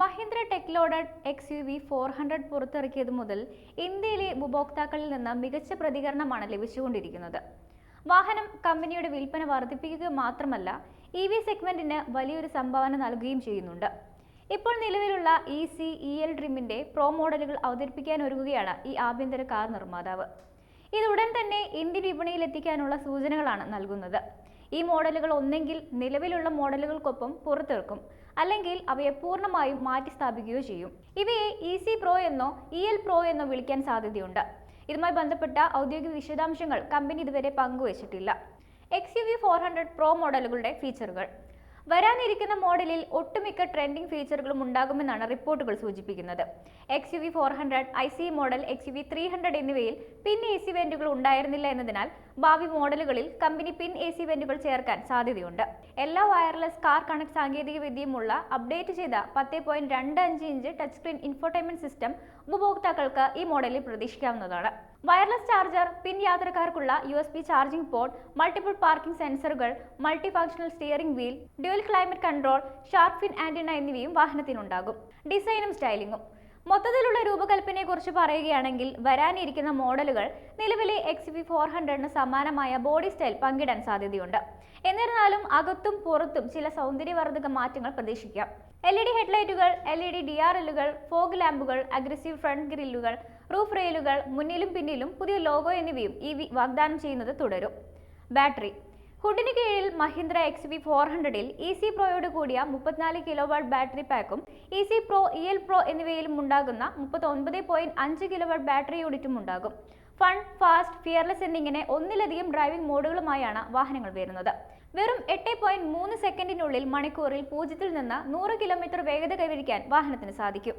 Mahindra tech loaded X U V four hundred പുറത്തിറക്കിയത് മുതൽ ഇന്ത്യയിലെ ഉപഭോക്താക്കളിൽ നിന്ന് മികച്ച പ്രതികരണമാണ് ലഭിച്ചുകൊണ്ടിരിക്കുന്നത്. വാഹനം കമ്പനിയുടെ വിൽപ്പന വർദ്ധിപ്പിക്കുക മാത്രമല്ല ഇ വി സെഗ്മെന്റിന് വലിയൊരു സംഭാവന നൽകുകയും ചെയ്യുന്നുണ്ട്. ഇപ്പോൾ നിലവിലുള്ള ഇ സി ഇ എൽ ഡ്രിമിന്റെ പ്രോ മോഡലുകൾ അവതരിപ്പിക്കാൻ ഒരുങ്ങുകയാണ് ഈ ആഭ്യന്തര കാർ നിർമ്മാതാവ്. ഇതുടൻ തന്നെ ഇന്ത്യൻ വിപണിയിൽ എത്തിക്കാനുള്ള സൂചനകളാണ് നൽകുന്നത്. ഈ മോഡലുകൾ ഒന്നെങ്കിൽ നിലവിലുള്ള മോഡലുകൾക്കൊപ്പം പുറത്തിറക്കും. അല്ലെങ്കിൽ അവയെ പൂർണമായും മാറ്റി സ്ഥാപിക്കുകയോ ചെയ്യും. ഇവയെ ഇ സി പ്രോ എന്നോ ഇ എൽ പ്രോ എന്നോ വിളിക്കാൻ സാധ്യതയുണ്ട്. ഇതുമായി ബന്ധപ്പെട്ട ഔദ്യോഗിക വിശദാംശങ്ങൾ കമ്പനി ഇതുവരെ പങ്കുവച്ചിട്ടില്ല. X U V four hundred pro മോഡലുകളുടെ ഫീച്ചറുകൾ വരാനിരിക്കുന്ന മോഡലിൽ ഒട്ടുമിക്ക ട്രെൻഡിംഗ് ഫീച്ചറുകളും ഉണ്ടാകുമെന്നാണ് റിപ്പോർട്ടുകൾ സൂചിപ്പിക്കുന്നത്. X U V four hundred I C model X U V three hundred എന്നിവയിൽ പിൻ എ സി വെന്റുകൾ ഉണ്ടായിരുന്നില്ല എന്നതിനാൽ ഭാവി മോഡലുകളിൽ കമ്പനി പിൻ എ സി വെന്റുകൾ ചേർക്കാൻ സാധ്യതയുണ്ട്. എല്ലാ വയർലെസ് കാർ കണക്ട് സാങ്കേതിക വിദ്യയുമുള്ള അപ്ഡേറ്റ് ചെയ്ത പത്ത് പോയിന്റ് രണ്ട് അഞ്ച് inch touch screen infotainment system ഉപഭോക്താക്കൾക്ക് ഈ മോഡലിൽ പ്രതീക്ഷിക്കാവുന്നതാണ്. വയർലെസ് ചാർജർ പിൻ യാത്രക്കാർക്കുള്ള U S B charging port multiple parking സെൻസറുകൾ multi functional steering wheel dual climate control sharp fin antenna എന്നിവയും വാഹനത്തിനുണ്ടാകും. ഡിസൈനും സ്റ്റൈലിംഗും മൊത്തത്തിലുള്ള രൂപകൽപ്പനയെക്കുറിച്ച് പറയുകയാണെങ്കിൽ വരാനിരിക്കുന്ന മോഡലുകൾ നിലവിലെ എക്സ് വി ഫോർ ഹൺഡ്രഡിന് സമാനമായ ബോഡി സ്റ്റൈൽ പങ്കിടാൻ സാധ്യതയുണ്ട്. എന്നിരുന്നാലും അകത്തും പുറത്തും ചില സൗന്ദര്യവർദ്ധക മാറ്റങ്ങൾ പ്രതീക്ഷിക്കാം. L E D ഹെഡ്ലൈറ്റുകൾ L E D D R എല്ലുകൾ ഫോഗ് ലാമ്പുകൾ അഗ്രസീവ് ഫ്രണ്ട് ഗ്രില്ലുകൾ റൂഫ് റെയിലുകൾ മുന്നിലും പിന്നിലും പുതിയ ലോഗോ എന്നിവയും ഈ വാഗ്ദാനം ചെയ്യുന്നത് തുടരും. ബാറ്ററി. ഹുഡിന് കീഴിൽ മഹീന്ദ്ര എക്സ് വി ഫോർ ഹൺഡ്രഡിൽ ഇ സി പ്രോയോട് കൂടിയ മുപ്പത്തിനാല് kilo watt battery പാക്കും E C pro E L pro എന്നിവയിലും ഉണ്ടാകുന്ന മുപ്പത്തി ഒൻപത് പോയിന്റ് അഞ്ച് കിലോ വാട്ട് ബാറ്ററി യൂണിറ്റും ഉണ്ടാകും. ഫൺ ഫാസ്റ്റ് ഫിയർലെസ് എന്നിങ്ങനെ ഒന്നിലധികം ഡ്രൈവിംഗ് മോഡുകളുമായാണ് വാഹനങ്ങൾ വരുന്നത്. വെറും എട്ട് പോയിന്റ് മൂന്ന് സെക്കൻഡിനുള്ളിൽ മണിക്കൂറിൽ പൂജ്യത്തിൽ നിന്ന് നൂറ് കിലോമീറ്റർ വേഗത കൈവരിക്കാൻ വാഹനത്തിന് സാധിക്കും.